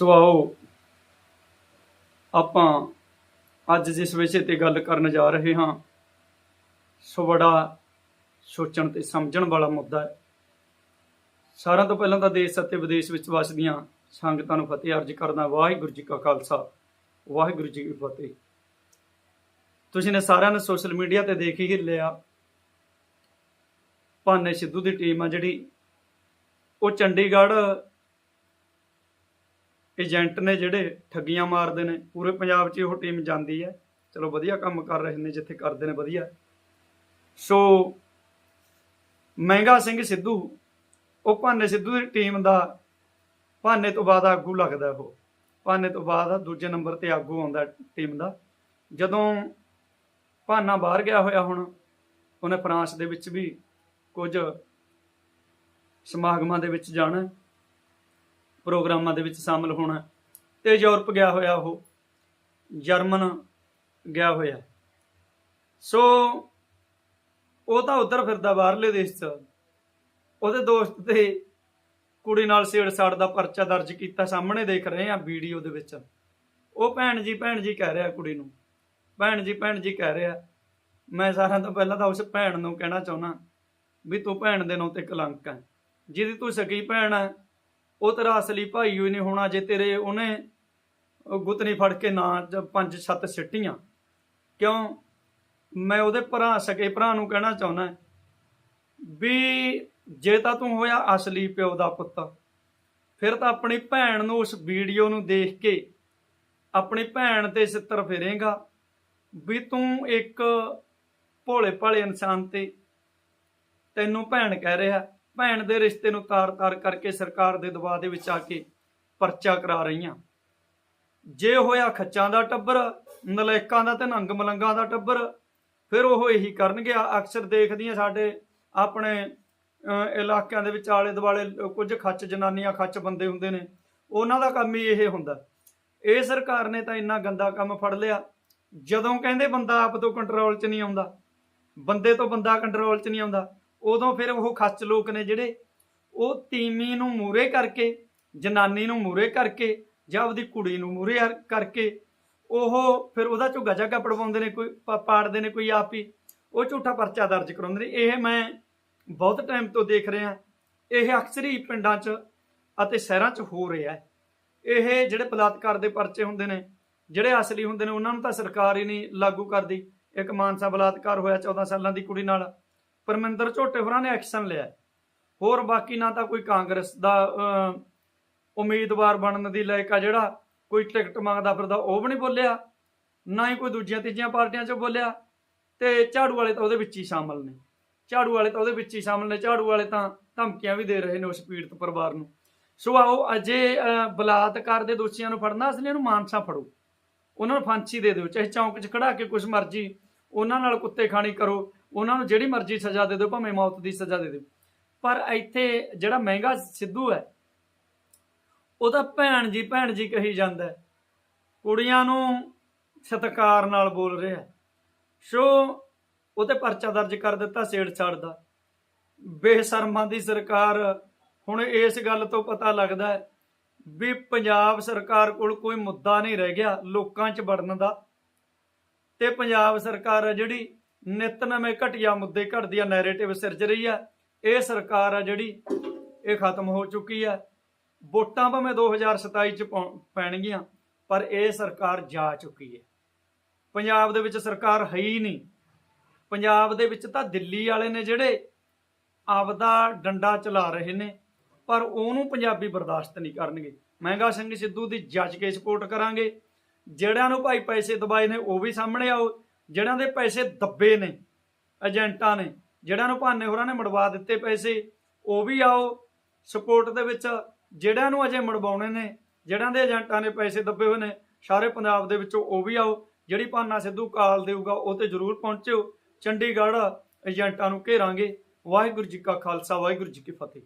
ਸੋ ਆਓ ਆਪਾਂ ਅੱਜ ਜਿਸ ਵਿਸ਼ੇ ਤੇ ਗੱਲ ਕਰਨ ਜਾ ਰਹੇ ਹਾਂ, ਸੋ ਬੜਾ ਸੋਚਣ ਤੇ ਸਮਝਣ ਵਾਲਾ ਮੁੱਦਾ ਹੈ। ਸਾਰਿਆਂ ਤੋਂ ਪਹਿਲਾਂ ਤਾਂ ਦੇਸ਼ ਅਤੇ ਵਿਦੇਸ਼ ਵਿੱਚ ਵਸਦੀਆਂ ਸੰਗਤਾਂ ਨੂੰ ਫਤਿਹ ਅਰਜ ਕਰਦਾ ਵਾਹਿਗੁਰੂ ਜੀ ਕਾ ਖਾਲਸਾ, ਵਾਹਿਗੁਰੂ ਜੀ ਕੀ ਫਤਿਹ। ਤੁਸੀਂ ਨੇ ਸਾਰਿਆਂ ਨੇ ਸੋਸ਼ਲ ਮੀਡੀਆ ਤੇ ਦੇਖ ਹੀ ਲਿਆ, ਭਾਨੇ ਸਿੱਧੂ ਦੀ ਟੀਮ ਆ ਜਿਹੜੀ, ਉਹ ਚੰਡੀਗੜ੍ਹ ਏਜੰਟ ਨੇ ਜਿਹੜੇ ਠੱਗੀਆਂ ਮਾਰਦੇ ਨੇ, ਪੂਰੇ ਪੰਜਾਬ 'ਚ ਉਹ ਟੀਮ ਜਾਂਦੀ ਹੈ। ਚਲੋ ਵਧੀਆ ਕੰਮ ਕਰ ਰਹੇ ਨੇ, ਜਿੱਥੇ ਕਰਦੇ ਨੇ ਵਧੀਆ। ਸੋ ਮਹਿੰਗਾ ਸਿੰਘ ਸਿੱਧੂ, ਉਹ ਭਾਨੇ ਸਿੱਧੂ ਦੀ ਟੀਮ ਦਾ ਭਾਨੇ ਤੋਂ ਬਾਅਦ ਆਗੂ ਲੱਗਦਾ ਉਹ। ਭਾਨੇ ਤੋਂ ਬਾਅਦ ਦੂਜੇ ਨੰਬਰ ਤੇ ਆਗੂ ਆਉਂਦਾ ਟੀਮ ਦਾ। ਜਦੋਂ ਭਾਨਾ ਬਾਹਰ ਗਿਆ ਹੋਇਆ ਹੁਣ, ਉਹਨੇ ਫਰਾਂਸ ਦੇ ਵਿੱਚ ਵੀ ਕੁਝ ਸਮਾਗਮਾਂ ਦੇ ਵਿੱਚ ਜਾਣਾ। ਪ੍ਰੋਗਰਾਮਾਂ ਦੇ ਵਿੱਚ ਸ਼ਾਮਲ ਹੋਣਾ। ਤੇ ਯੂਰਪ ਗਿਆ ਹੋਇਆ ਉਹ। ਜਰਮਨ ਗਿਆ ਹੋਇਆ। ਸੋ ਉਹ ਤਾਂ ਉਧਰ ਫਿਰਦਾ ਬਾਹਰਲੇ ਦੇਸ਼ 'ਚ। ਉਹਦੇ ਦੋਸਤ ਤੇ ਕੁੜੀ ਨਾਲ ਛੇੜਛਾੜ ਦਾ ਪਰਚਾ ਦਰਜ ਕੀਤਾ ਸਾਹਮਣੇ ਦੇਖ ਰਹੇ ਆ ਵੀਡੀਓ ਦੇ ਵਿੱਚ। ਉਹ ਭੈਣ ਜੀ ਭੈਣ ਜੀ ਕਹਿ ਰਿਹਾ ਕੁੜੀ ਨੂੰ। ਭੈਣ ਜੀ ਭੈਣ ਜੀ ਕਹਿ ਰਿਹਾ, ਮੈਂ ਸਾਰਿਆਂ ਤੋਂ ਪਹਿਲਾਂ ਤਾਂ ਉਸ ਭੈਣ ਨੂੰ ਕਹਿਣਾ ਚਾਹੁੰਦਾ ਵੀ ਤੂੰ ਭੈਣ ਦੇ ਨਾਂ ਤੇ ਕਲੰਕ ਹੈ। ਜਿਹਦੀ ਤੂੰ ਸਕੀ ਭੈਣ ਹੈ ਉਹ ਤੇਰਾ ਅਸਲੀ ਭਾਈ ਹੋਈ ਨਹੀਂ ਹੋਣਾ, ਜੇ ਤੇਰੇ ਉਹਨੇ ਗੁੱਤਨੀ ਫੜ ਕੇ ਨਾ ਪੰਜ ਸੱਤ ਸਿੱਟੀਆਂ। ਕਿਉਂ? ਮੈਂ ਉਹਦੇ ਭਰਾ ਸਕੇ, ਭਰਾ ਨੂੰ ਕਹਿਣਾ ਚਾਹੁੰਦਾ ਵੀ ਜੇ ਤਾਂ ਤੂੰ ਹੋਇਆ ਅਸਲੀ ਪਿਓ ਦਾ ਪੁੱਤ, ਫਿਰ ਤਾਂ ਆਪਣੀ ਭੈਣ ਨੂੰ ਉਸ ਵੀਡੀਓ ਨੂੰ ਦੇਖ ਕੇ ਆਪਣੀ ਭੈਣ ਤੇ ਸਿੱਤਰ ਫੇਰੇਗਾ ਵੀ ਤੂੰ ਇੱਕ ਭੋਲੇ ਭਾਲੇ ਇਨਸਾਨ ਤੇ ਤੈਨੂੰ ਭੈਣ ਕਹਿ ਰਿਹਾ। ਭੈਣ ਦੇ ਰਿਸ਼ਤੇ ਨੂੰ ਤਾਰ-ਤਾਰ ਕਰਕੇ ਸਰਕਾਰ ਦੇ ਦਬਾਅ ਦੇ ਵਿੱਚ ਆ ਕੇ ਪਰਚਾ ਕਰਾ ਰਹੀਆਂ। ਜੇ ਹੋਇਆ ਖੱਚਾਂ ਦਾ ਟੱਬਰ, ਨਲੇਕਾਂ ਦਾ ਤੇ ਨੰਗ ਮਲੰਗਾਂ ਦਾ ਟੱਬਰ, ਫਿਰ ਉਹ ਇਹੀ ਕਰਨਗੇ। ਆ- ਅਕਸਰ ਦੇਖਦੀਆਂ ਸਾਡੇ ਆਪਣੇ ਇਲਾਕਿਆਂ ਦੇ ਵਿੱਚ ਆਲੇ ਦੁਆਲੇ ਕੁਝ ਖੱਚ ਜਨਾਨੀਆਂ, ਖੱਚ ਬੰਦੇ ਹੁੰਦੇ ਨੇ। ਉਹਨਾਂ ਦਾ ਕੰਮ ਹੀ ਇਹ ਹੁੰਦਾ। ਇਹ ਸਰਕਾਰ ਨੇ ਤਾਂ ਇੰਨਾ ਗੰਦਾ ਕੰਮ ਫੜ ਲਿਆ। ਜਦੋਂ ਕਹਿੰਦੇ ਬੰਦਾ ਆਪ ਤੋਂ ਕੰਟਰੋਲ 'ਚ ਨਹੀਂ ਆਉਂਦਾ, ਬੰਦੇ ਤੋਂ ਬੰਦਾ ਕੰਟਰੋਲ 'ਚ ਨਹੀਂ ਆਉਂਦਾ ਉਦੋਂ ਫਿਰ ਉਹ ਖੱਚ ਲੋਕ ਨੇ ਜਿਹੜੇ, ਉਹ ਤੀਮੀ ਨੂੰ ਮੂਰੇ ਕਰਕੇ, ਜਨਾਨੀ ਨੂੰ ਮੂਰੇ ਕਰਕੇ, ਜਾਂ ਉਹਦੀ ਕੁੜੀ ਨੂੰ ਮੂਰੇ ਕਰਕੇ, ਉਹ ਫਿਰ ਉਹਦਾ ਝੁੱਗਾ ਝਾਗਾ ਪੜਵਾਉਂਦੇ ਨੇ, ਕੋਈ ਪਾੜਦੇ ਨੇ ਕੋਈ ਆਪ ਹੀ, ਉਹ ਝੂਠਾ ਪਰਚਾ ਦਰਜ ਕਰਾਉਂਦੇ ਨੇ। ਇਹ ਮੈਂ ਬਹੁਤ ਟਾਈਮ ਤੋਂ ਦੇਖ ਰਿਹਾ। ਇਹ ਅਕਸਰ ਹੀ ਪਿੰਡਾਂ 'ਚ ਅਤੇ ਸ਼ਹਿਰਾਂ 'ਚ ਹੋ ਰਿਹਾ ਹੈ। ਇਹ ਜਿਹੜੇ ਬਲਾਤਕਾਰ ਦੇ ਪਰਚੇ ਹੁੰਦੇ ਨੇ, ਜਿਹੜੇ ਅਸਲੀ ਹੁੰਦੇ ਨੇ, ਉਹਨਾਂ ਨੂੰ ਤਾਂ ਸਰਕਾਰ ਹੀ ਨਹੀਂ ਲਾਗੂ ਕਰਦੀ। ਇੱਕ ਮਾਨਸਾ ਬਲਾਤਕਾਰ ਹੋਇਆ 14 ਸਾਲਾਂ ਦੀ ਕੁੜੀ ਨਾਲ। ਪਰਮਿੰਦਰ ਝੋਟੇ ਹੋਰਾਂ ਨੇ ਐਕਸ਼ਨ ਲਿਆ। ਹੋਰ ਬਾਕੀ ਨਾ ਤਾਂ ਕੋਈ ਕਾਂਗਰਸ ਦਾ ਉਮੀਦਵਾਰ ਬਣਨ ਦੀ ਲਾਇਕ ਆ ਜਿਹੜਾ ਕੋਈ ਟਿਕਟ ਮੰਗਦਾ ਫਿਰਦਾ ਉਹ ਵੀ ਨਹੀਂ ਬੋਲਿਆ। ਨਾ ਹੀ ਕੋਈ ਦੂਜੀਆਂ ਤੀਜੀਆਂ ਪਾਰਟੀਆਂ 'ਚ ਬੋਲਿਆ। ਤੇ ਝਾੜੂ ਵਾਲੇ ਤਾਂ ਉਹਦੇ ਵਿੱਚ ਹੀ ਸ਼ਾਮਲ ਨੇ। ਝਾੜੂ ਵਾਲੇ ਤਾਂ ਉਹਦੇ ਵਿੱਚ ਹੀ ਸ਼ਾਮਲ ਨੇ। ਝਾੜੂ ਵਾਲੇ ਤਾਂ ਧਮਕੀਆਂ ਵੀ ਦੇ ਰਹੇ ਨੇ ਉਸ ਪੀੜਤ ਪਰਿਵਾਰ ਨੂੰ। ਸੋ ਆਓ ਅਜੇ ਅਹ, ਬਲਾਤਕਾਰ ਦੇ ਦੋਸ਼ੀਆਂ ਨੂੰ ਫੜਨਾ ਅਸਲੀ ਇਹਨੂੰ ਮਾਨਸਾ ਫੜੋ। ਉਹਨਾਂ ਨੂੰ ਫਾਂਸੀ ਦੇ ਦਿਓ ਚਾਹੇ ਚੌਂਕ 'ਚ ਖੜਾ ਕੇ ਕੁਛ ਮਰਜ਼ੀ ਉਹਨਾਂ ਨਾਲ ਕੁੱਤੇ ਖਾਣੀ ਕਰੋ। ਉਹਨਾਂ ਨੂੰ ਜਿਹੜੀ ਮਰਜ਼ੀ ਸਜ਼ਾ ਦੇ ਦਿਓ, ਭਾਵੇਂ ਮੌਤ ਦੀ ਸਜ਼ਾ ਦੇ ਦਿਓ। ਪਰ ਇੱਥੇ ਜਿਹੜਾ ਮਹਿੰਗਾ ਸਿੱਧੂ ਹੈ ਉਹ ਤਾਂ ਭੈਣ ਜੀ ਭੈਣ ਜੀ ਕਹੀ ਜਾਂਦਾ ਕੁੜੀਆਂ ਨੂੰ ਸਤਿਕਾਰ ਨਾਲ ਬੋਲ ਰਿਹਾ ਹੈ। ਸੋ ਉਹਤੇ ਪਰਚਾ ਦਰਜ ਕਰ ਦਿੱਤਾ ਛੇੜਛਾੜ ਦਾ। ਬੇਸ਼ਰਮਾਂ ਦੀ ਸਰਕਾਰ, ਹੁਣ ਇਸ ਗੱਲ ਤੋਂ ਪਤਾ ਲੱਗਦਾ ਹੈ ਵੀ ਪੰਜਾਬ ਸਰਕਾਰ ਕੋਲ ਕੋਈ ਮੁੱਦਾ ਨਹੀਂ ਰਹਿ ਗਿਆ ਲੋਕਾਂ 'ਚ ਵੜਨ ਦਾ। ਤੇ ਪੰਜਾਬ ਸਰਕਾਰ ਆ ਜਿਹੜੀ ਨਿਤ ਨਵੇਂ ਘਟੀਆ ਮੁੱਦੇ ਘੜਦੀ ਨੈਰੇਟਿਵ ਸਿਰਜ ਰਹੀ ਆ। ਇਹ ਸਰਕਾਰ ਆ ਜਿਹੜੀ ਇਹ ਖਤਮ ਹੋ ਚੁੱਕੀ ਆ। ਵੋਟਾਂ ਭਾਵੇਂ 2027 ਚ ਪਾਉਣ- ਪੈਣਗੀਆਂ, ਪਰ ਇਹ ਸਰਕਾਰ ਜਾ ਚੁੱਕੀ ਹੈ ਪੰਜਾਬ ਦੇ ਵਿੱਚ ਸਰਕਾਰ ਹੈ ਹੀ ਨਹੀਂ। ਪੰਜਾਬ ਦੇ ਵਿੱਚ ਤਾਂ ਦਿੱਲੀ ਵਾਲੇ ਨੇ ਜਿਹੜੇ ਆਪਦਾ ਡੰਡਾ ਚਲਾ ਰਹੇ ਨੇ, ਪਰ ਉਹਨੂੰ ਪੰਜਾਬੀ ਬਰਦਾਸ਼ਤ ਨਹੀਂ ਕਰਨਗੇ। ਮਹਿੰਗਾ ਸਿੰਘ ਸਿੱਧੂ ਦੀ ਜੱਜ ਕੇ ਸਪੋਰਟ ਕਰਾਂਗੇ। ਜਿਹੜਿਆਂ ਨੂੰ ਭਾਈ ਪੈਸੇ ਦਬਾਏ ਨੇ, ਉਹ ਵੀ ਸਾਹਮਣੇ ਆਓ। ਜਿਹੜਿਆਂ ਦੇ ਪੈਸੇ ਦੱਬੇ ਨੇ, ਏਜੰਟਾਂ ਨੇ ਜਿਹੜਿਆਂ ਨੂੰ ਭਾਨੇ ਹੋਰਾਂ ਨੇ ਮੜਵਾ ਦਿੱਤੇ ਪੈਸੇ, ਉਹ ਵੀ ਆਓ, ਸਪੋਰਟ ਦੇ ਵਿੱਚ ਜਿਹੜਿਆਂ ਨੂੰ ਅਜੇ ਮੜਵਾਉਣੇ ਨੇ ਜਿਹੜਿਆਂ ਦੇ ਏਜੰਟਾਂ ਨੇ ਪੈਸੇ ਦੱਬੇ ਹੋਏ ਨੇ, ਸਾਰੇ ਪੰਜਾਬ ਦੇ ਵਿੱਚੋਂ ਉਹ ਵੀ ਆਓ, ਜਿਹੜੀ ਭਾਨਾ ਸਿੱਧੂ ਕਾਲ ਦੇਊਗਾ, ਉਹ ਤੇ ਜ਼ਰੂਰ ਪਹੁੰਚਿਓ। ਚੰਡੀਗੜ੍ਹ ਏਜੰਟਾਂ ਨੂੰ ਘੇਰਾਂਗੇ। ਵਾਹਿਗੁਰੂ ਜੀ ਕਾ ਖਾਲਸਾ, ਵਾਹਿਗੁਰੂ ਜੀ ਕੀ ਫਤਿਹ।